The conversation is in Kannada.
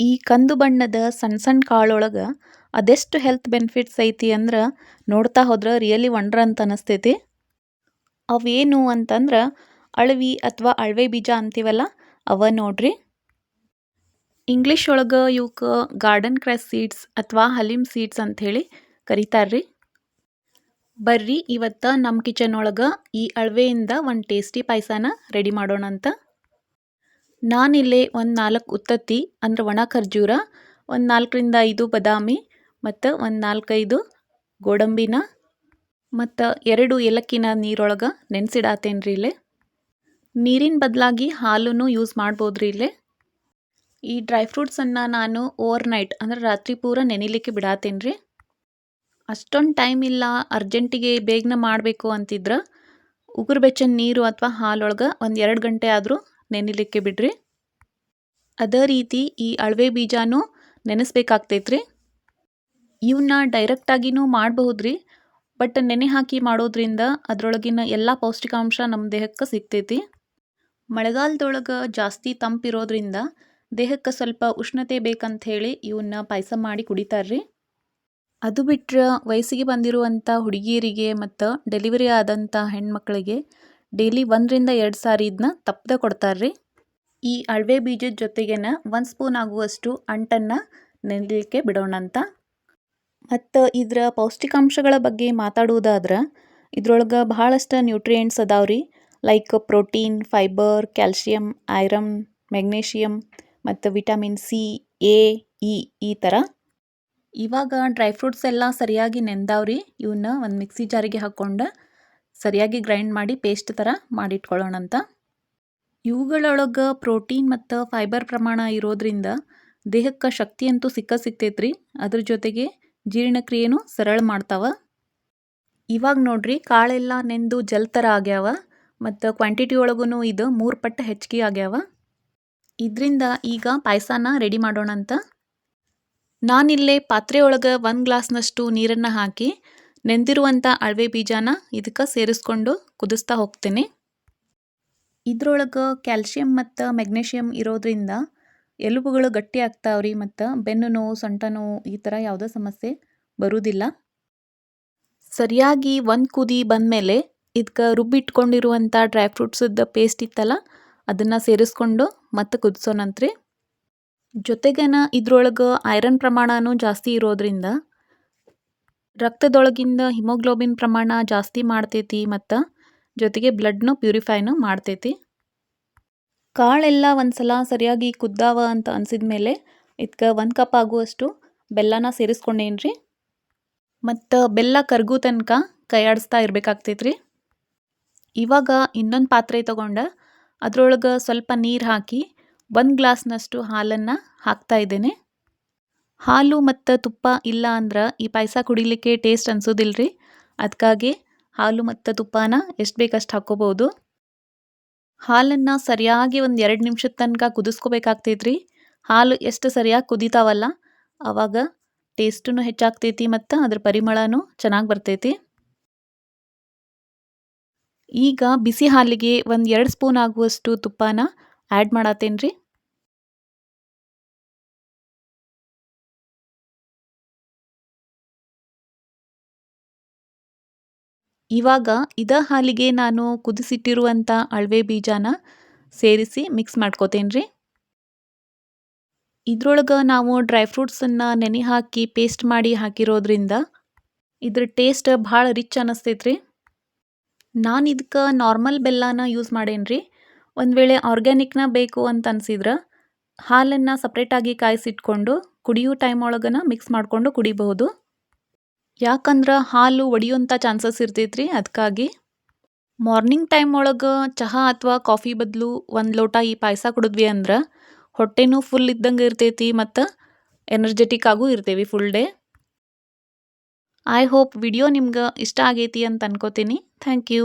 ಈ ಕಂದು ಬಣ್ಣದ ಸಣ್ಣ ಸಣ್ಣ ಕಾಳೊಳಗೆ ಅದೆಷ್ಟು ಹೆಲ್ತ್ ಬೆನಿಫಿಟ್ಸ್ ಐತಿ ಅಂದ್ರೆ ನೋಡ್ತಾ ಹೋದ್ರೆ ರಿಯಲಿ ವಂಡ್ರ್ ಅಂತ ಅನಿಸ್ತೈತಿ. ಅವೇನು ಅಂತಂದ್ರೆ ಅಳವಿ ಅಥವಾ ಅಳವೆ ಬೀಜ ಅಂತೀವಲ್ಲ ಅವ ನೋಡ್ರಿ. ಇಂಗ್ಲೀಷ್ ಒಳಗೆ ಇವಕ್ಕೆ ಗಾರ್ಡನ್ ಕ್ರಾಸ್ ಸೀಡ್ಸ್ ಅಥವಾ ಹಲಿಮ್ ಸೀಡ್ಸ್ ಅಂಥೇಳಿ ಕರೀತಾರ್ರಿ. ಬರ್ರಿ ಇವತ್ತು ನಮ್ಮ ಕಿಚನ್ ಒಳಗೆ ಈ ಅಳವೆಯಿಂದ ಒಂದು ಟೇಸ್ಟಿ ಪಾಯಸನ ರೆಡಿ ಮಾಡೋಣ ಅಂತ ನಾನಿಲ್ಲಿ ಒಂದು ನಾಲ್ಕು ಉತ್ತತ್ತಿ, ಅಂದ್ರೆ ಒಣ ಖರ್ಜೂರ ಒಂದು ನಾಲ್ಕರಿಂದ ಐದು ಬದಾಮಿ, ಮತ್ತು ಒಂದು ನಾಲ್ಕೈದು ಗೋಡಂಬಿನ, ಮತ್ತು ಎರಡು ಏಲಕ್ಕಿನ ನೀರೊಳಗೆ ನೆನೆಸಿಡಾತೇನೆ ರೀ ಇಲ್ಲೇ? ನೀರಿನ ಬದಲಾಗಿ ಹಾಲನ್ನು ಯೂಸ್ ಮಾಡ್ಬೋದು ರೀ ಇಲ್ಲೇ? ಈ ಡ್ರೈ ಫ್ರೂಟ್ಸನ್ನು ನಾನು ಓವರ್ ನೈಟ್ ಅಂದ್ರೆ ರಾತ್ರಿ ಪೂರ ನೆನಿಲಿಕ್ಕೆ ಬಿಡಾತೇನೆ ರೀ ಅಷ್ಟೊಂದು ಟೈಮ್ ಇಲ್ಲ, ಅರ್ಜೆಂಟಿಗೆ ಬೇಗನೆ ಮಾಡಬೇಕು ಅಂತಿದ್ರೆ, ಉಗುರು ಬೆಚ್ಚನ ನೀರು ಅಥವಾ ಹಾಲೊಳಗೆ ಒಂದು ಎರಡು ಗಂಟೆ ಆದರೂ ನೆನಿಲಿಕ್ಕೆ ಬಿಡ್ರಿ. ಅದೇ ರೀತಿ ಈ ಅಳವೆ ಬೀಜನೂ ನೆನೆಸ್ಬೇಕಾಗ್ತೈತ್ರಿ. ಇವನ್ನ ಡೈರೆಕ್ಟಾಗಿನೂ ಮಾಡಬಹುದ್ರಿ ಬಟ್ ನೆನೆ ಹಾಕಿ ಮಾಡೋದ್ರಿಂದ ಅದರೊಳಗಿನ ಎಲ್ಲ ಪೌಷ್ಟಿಕಾಂಶ ನಮ್ಮ ದೇಹಕ್ಕೆ ಸಿಗ್ತೈತಿ. ಮಳೆಗಾಲದೊಳಗೆ ಜಾಸ್ತಿ ತಂಪಿರೋದ್ರಿಂದ ದೇಹಕ್ಕೆ ಸ್ವಲ್ಪ ಉಷ್ಣತೆ ಬೇಕಂತ ಹೇಳಿ ಇವನ್ನ ಪಾಯಸ ಮಾಡಿ ಕುಡಿತಾರ್ರಿ. ಅದು ಬಿಟ್ಟರೆ ವಯಸ್ಸಿಗೆ ಬಂದಿರುವಂಥ ಹುಡುಗಿಯರಿಗೆ ಮತ್ತು ಡೆಲಿವರಿ ಆದಂಥ ಹೆಣ್ಮಕ್ಳಿಗೆ ಡೈಲಿ ಒಂದರಿಂದ ಎರಡು ಸಾರಿ ಇದನ್ನ ತಪ್ಪದೆ ಕೊಡ್ತಾರ್ರಿ. ಈ ಅಳವೆ ಬೀಜದ ಜೊತೆಗೇನ ಒಂದು ಸ್ಪೂನ್ ಆಗುವಷ್ಟು ಅಂಟನ್ನು ನೆನಲಿಕ್ಕೆ ಬಿಡೋಣ ಅಂತ ಮತ್ತು ಇದರ ಪೌಷ್ಟಿಕಾಂಶಗಳ ಬಗ್ಗೆ ಮಾತಾಡುವುದಾದ್ರೆ, ಇದ್ರೊಳಗೆ ಬಹಳಷ್ಟು ನ್ಯೂಟ್ರಿಯೆಂಟ್ಸ್ ಅದಾವ್ರಿ. Like protein fibre calcium iron magnesium ಮತ್ತು ವಿಟಮಿನ್ ಸಿ ಎ ಇ ಈ ಥರ ಇವಾಗ ಡ್ರೈ ಫ್ರೂಟ್ಸ್ ಎಲ್ಲ ಸರಿಯಾಗಿ ನೆಂದಾವ್ರಿ. ಇವನ್ನ ಒಂದು ಮಿಕ್ಸಿ ಜಾರಿಗೆ ಹಾಕ್ಕೊಂಡು ಸರಿಯಾಗಿ ಗ್ರೈಂಡ್ ಮಾಡಿ ಪೇಸ್ಟ್ ಥರ ಮಾಡಿಟ್ಕೊಳ್ಳೋಣ ಅಂತ ಇವುಗಳೊಳಗೆ ಪ್ರೋಟೀನ್ ಮತ್ತು ಫೈಬರ್ ಪ್ರಮಾಣ ಇರೋದ್ರಿಂದ ದೇಹಕ್ಕೆ ಶಕ್ತಿ ಅಂತೂ ಸಿಕ್ಕ ಸಿಗ್ತೈತ್ರಿ ಅದ್ರ ಜೊತೆಗೆ ಜೀರ್ಣಕ್ರಿಯೆನೂ ಸರಳ ಮಾಡ್ತಾವ. ಇವಾಗ ನೋಡ್ರಿ ಕಾಳೆಲ್ಲ ನೆಂದು ಜಲ್ ಥರ ಆಗ್ಯಾವ ಮತ್ತು ಕ್ವಾಂಟಿಟಿ ಒಳಗೂ ಇದು ಮೂರು ಪಟ್ಟು ಹೆಚ್ಚಿಗೆ ಆಗ್ಯಾವ. ಇದರಿಂದ ಈಗ ಪಾಯಸನ ರೆಡಿ ಮಾಡೋಣ ಅಂತ ನಾನಿಲ್ಲೇ ಪಾತ್ರೆ ಒಳಗೆ ಒಂದು ಗ್ಲಾಸ್ನಷ್ಟು ನೀರನ್ನು ಹಾಕಿ ನೆಂದಿರುವಂಥ ಅಳವೆ ಬೀಜನ ಇದಕ್ಕೆ ಸೇರಿಸ್ಕೊಂಡು ಕುದಿಸ್ತಾ ಹೋಗ್ತೀನಿ. ಇದ್ರೊಳಗೆ ಕ್ಯಾಲ್ಶಿಯಂ ಮತ್ತು ಮೆಗ್ನೀಷಿಯಮ್ ಇರೋದ್ರಿಂದ ಎಲುಬುಗಳು ಗಟ್ಟಿ ಆಗ್ತಾವ್ರಿ ಮತ್ತು ಬೆನ್ನು ನೋವು ಸೊಂಟ ನೋವು ಈ ಥರ ಯಾವುದೇ ಸಮಸ್ಯೆ ಬರುವುದಿಲ್ಲ ಸರಿಯಾಗಿ ಒಂದು ಕುದಿ ಬಂದಮೇಲೆ ಇದಕ್ಕೆ ರುಬ್ಬಿಟ್ಕೊಂಡಿರುವಂಥ ಡ್ರೈ ಫ್ರೂಟ್ಸದ ಪೇಸ್ಟ್ ಇತ್ತಲ್ಲ, ಅದನ್ನು ಸೇರಿಸ್ಕೊಂಡು ಮತ್ತೆ ಕುದಿಸೋಣಂತ್ರಿ ಜೊತೆಗೇನ ಇದ್ರೊಳಗೆ ಐರನ್ ಪ್ರಮಾಣನೂ ಜಾಸ್ತಿ ಇರೋದ್ರಿಂದ ರಕ್ತದೊಳಗಿಂದ ಹಿಮೋಗ್ಲೋಬಿನ್ ಪ್ರಮಾಣ ಜಾಸ್ತಿ ಮಾಡ್ತೈತಿ ಮತ್ತು ಜೊತೆಗೆ ಬ್ಲಡ್ನು ಪ್ಯೂರಿಫೈನು ಮಾಡ್ತೈತಿ. ಕಾಳೆಲ್ಲ ಒಂದು ಸಲ ಸರಿಯಾಗಿ ಕುದ್ದಾವ ಅಂತ ಅನ್ಸಿದ ಮೇಲೆ ಇದಕ್ಕೆ ಒಂದು ಕಪ್ ಆಗುವಷ್ಟು ಬೆಲ್ಲನ ಸೇರಿಸ್ಕೊಂಡೇನ್ರಿ? ಮತ್ತು ಬೆಲ್ಲ ಕರ್ಗು ತನಕ ಕೈಯಾಡಿಸ್ತಾ ಇರಬೇಕಾಗ್ತೈತ್ರಿ? ಇವಾಗ ಇನ್ನೊಂದು ಪಾತ್ರೆ ತೊಗೊಂಡು ಅದರೊಳಗೆ ಸ್ವಲ್ಪ ನೀರು ಹಾಕಿ ಒಂದು ಗ್ಲಾಸ್ನಷ್ಟು ಹಾಲನ್ನು ಹಾಕ್ತಾ ಇದ್ದೇನೆ. ಹಾಲು ಮತ್ತು ತುಪ್ಪ ಇಲ್ಲ ಅಂದ್ರೆ ಈ ಪಾಯಸ ಕುಡಿಲಿಕ್ಕೆ ಟೇಸ್ಟ್ ಅನ್ಸೋದಿಲ್ಲ ರೀ ಅದಕ್ಕಾಗಿ ಹಾಲು ಮತ್ತು ತುಪ್ಪನ ಎಷ್ಟು ಬೇಕಷ್ಟು ಹಾಕ್ಕೋಬೋದು? ಹಾಲನ್ನು ಸರಿಯಾಗಿ ಒಂದು ಎರಡು ನಿಮಿಷದ ತನಕ ಕುದಿಸ್ಕೋಬೇಕಾಗ್ತೈತ್ರಿ. ಹಾಲು ಎಷ್ಟು ಸರಿಯಾಗಿ ಕುದೀತಾವಲ್ಲ ಆವಾಗ ಟೇಸ್ಟೂ ಹೆಚ್ಚಾಗ್ತೈತಿ ಮತ್ತು ಅದ್ರ ಪರಿಮಳನೂ ಚೆನ್ನಾಗಿ ಬರ್ತೈತಿ. ಈಗ ಬಿಸಿ ಹಾಲಿಗೆ ಒಂದು ಎರಡು ಸ್ಪೂನ್ ಆಗುವಷ್ಟು ತುಪ್ಪನ ಆ್ಯಡ್ ಮಾಡತ್ತೇನೆ ರೀ ಇವಾಗ ಇದ ಹಾಲಿಗೆ ನಾನು ಕುದಿಸಿಟ್ಟಿರುವಂಥ ಅಳವೆ ಬೀಜನ ಸೇರಿಸಿ ಮಿಕ್ಸ್ ಮಾಡ್ಕೋತೇನೆ ರೀ ಇದ್ರೊಳಗೆ ನಾವು ಡ್ರೈ ಫ್ರೂಟ್ಸನ್ನು ನೆನೆ ಹಾಕಿ ಪೇಸ್ಟ್ ಮಾಡಿ ಹಾಕಿರೋದ್ರಿಂದ ಇದ್ರ ಟೇಸ್ಟ್ ಭಾಳ ರಿಚ್ ಅನ್ನಿಸ್ತೈತೆ ರೀ ನಾನು ಇದಕ್ಕೆ ನಾರ್ಮಲ್ ಬೆಲ್ಲನ ಯೂಸ್ ಮಾಡೇನಿ ರೀ ಒಂದು ವೇಳೆ ಆರ್ಗ್ಯಾನಿಕ್ನ ಬೇಕು ಅಂತ ಅನಿಸಿದ್ರೆ ಹಾಲನ್ನು ಸಪ್ರೇಟಾಗಿ ಕಾಯಿಸಿಟ್ಕೊಂಡು ಕುಡಿಯೋ ಟೈಮ್ ಒಳಗನ ಮಿಕ್ಸ್ ಮಾಡಿಕೊಂಡು ಕುಡಿಬಹುದು. ಯಾಕಂದ್ರೆ ಹಾಲು ಒಡೆಯುವಂಥ ಚಾನ್ಸಸ್ ಇರ್ತೈತ್ರಿ. ಅದಕ್ಕಾಗಿ ಮಾರ್ನಿಂಗ್ ಟೈಮ್ ಒಳಗೆ ಚಹಾ ಅಥವಾ ಕಾಫಿ ಬದಲು ಒಂದು ಲೋಟ ಈ ಪಾಯಸ ಕುಡಿದ್ವಿ ಅಂದ್ರೆ ಹೊಟ್ಟೆನೂ ಫುಲ್ ಇದ್ದಂಗೆ ಇರ್ತೈತಿ ಮತ್ತು ಎನರ್ಜೆಟಿಕ್ ಆಗೂ ಇರ್ತೇವೆ full day I hope video ನಿಮ್ಗೆ ಇಷ್ಟ ಆಗೈತಿ ಅಂತ ಅನ್ಕೋತೀನಿ. Thank you